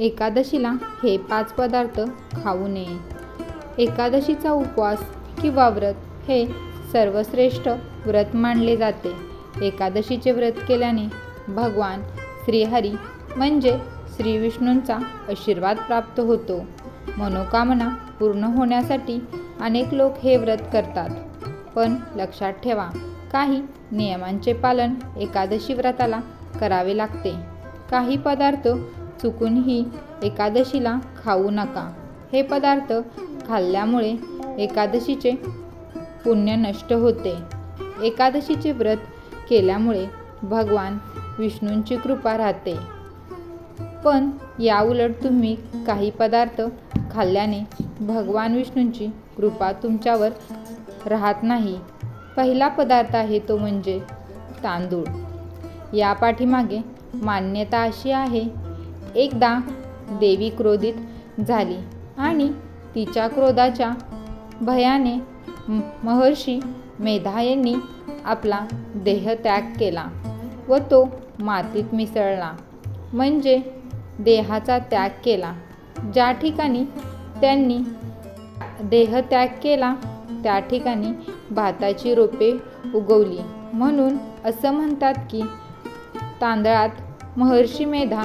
एकादशीला हे पाच पदार्थ खाऊ नये. एकादशीचा उपवास किंवा व्रत हे सर्वश्रेष्ठ व्रत मानले जाते. एकादशीचे व्रत केल्याने भगवान श्रीहरी म्हणजे श्री विष्णूंचा आशीर्वाद प्राप्त होतो. मनोकामना पूर्ण होण्यासाठी अनेक लोक हे व्रत करतात. पण लक्षात ठेवा काही नियमांचे पालन एकादशी व्रताला करावे लागते. काही पदार्थ चुकूनही एकादशीला खाऊ नका. हे पदार्थ खाल्ल्यामुळे एकादशीचे पुण्य नष्ट होते. एकादशीचे व्रत केल्यामुळे भगवान विष्णूंची कृपा राहते. पण याउलट तुम्ही काही पदार्थ खाल्ल्याने भगवान विष्णूंची कृपा तुमच्यावर राहत नाही. पहिला पदार्थ आहे तो म्हणजे तांदूळ. या पाठीमागे मान्यता अशी आहे एकदा देवी क्रोधित झाली आणि तिच्या क्रोधाच्या भयाने महर्षी मेधा यांनी आपला देह त्याग केला व तो मातीत मिसळला. म्हणजे देहाचा त्याग केला. ज्या ठिकाणी त्यांनी देह त्याग केला त्या ठिकाणी भाताची रोपे उगवली. म्हणून असं म्हणतात की तांदळात महर्षी मेधा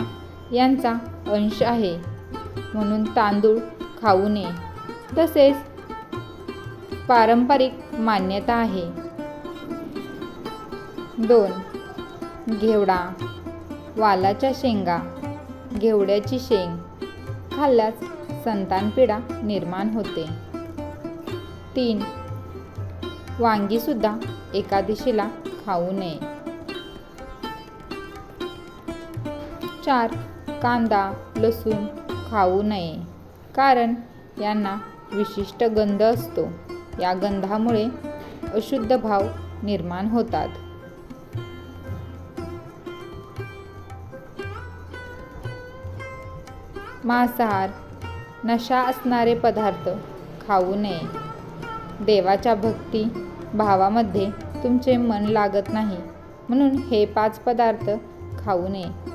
यांचा अंश आहे. म्हणून तांदूळ खाऊ नये. तसेच पारंपरिक मान्यता आहे. दोन. घेवडा. वालाच्या शेंगा. घेवड्याची शेंग. खाल्ल्यास संतानपिढा निर्माण होते. तीन. वांगीसुद्धा एकादशीला खाऊ नये. चार. कांदा लसूण खाऊ नये. कारण यांना विशिष्ट गंध असतो. या गंधामुळे अशुद्ध भाव निर्माण होतात. मांसाहार नशा असणारे पदार्थ खाऊ नये. देवाच्या भक्ती भावामध्ये तुमचे मन लागत नाही. म्हणून हे पाच पदार्थ खाऊ नये.